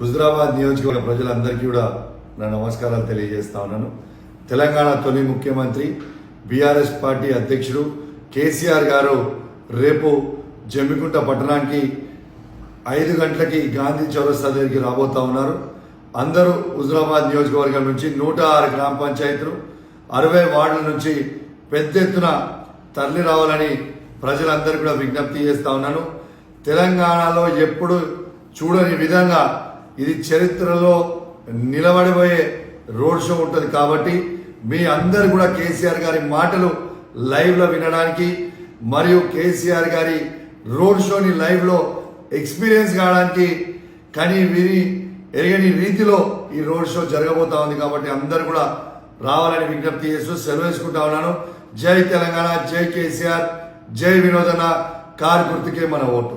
హుజరాబాద్ నియోజకవర్గ ప్రజలందరికీ కూడా నా నమస్కారాలు తెలియజేస్తా ఉన్నాను. తెలంగాణ తొలి ముఖ్యమంత్రి బీఆర్ఎస్ పార్టీ అధ్యక్షుడు కేసీఆర్ గారు రేపు జమ్మికుంట పట్టణానికి ఐదు గంటలకి గాంధీ చౌరస్తా దగ్గరికి రాబోతా ఉన్నారు. అందరూ హుజరాబాద్ నియోజకవర్గం నుంచి నూట ఆరు గ్రామ పంచాయతీలు అరవై వార్డుల నుంచి పెద్ద ఎత్తున తరలి రావాలని ప్రజలందరూ కూడా విజ్ఞప్తి చేస్తా ఉన్నాను. తెలంగాణలో ఎప్పుడు చూడని విధంగా ఇది చరిత్రలో నిలబడిపోయే రోడ్ షో ఉంటుంది కాబట్టి మీ అందరు కూడా కేసీఆర్ గారి మాటలు లైవ్లో వినడానికి మరియు కేసీఆర్ గారి రోడ్ షోని లైవ్లో ఎక్స్పీరియన్స్ కావడానికి కానీ విని ఎరగని రీతిలో ఈ రోడ్ షో జరగబోతా ఉంది కాబట్టి అందరు కూడా రావాలని విజ్ఞప్తి చేస్తూ సెలవు వేసుకుంటా ఉన్నాను. జై తెలంగాణ జై కేసీఆర్ జై వినోదన కారు గుర్తుకే మన ఓటు.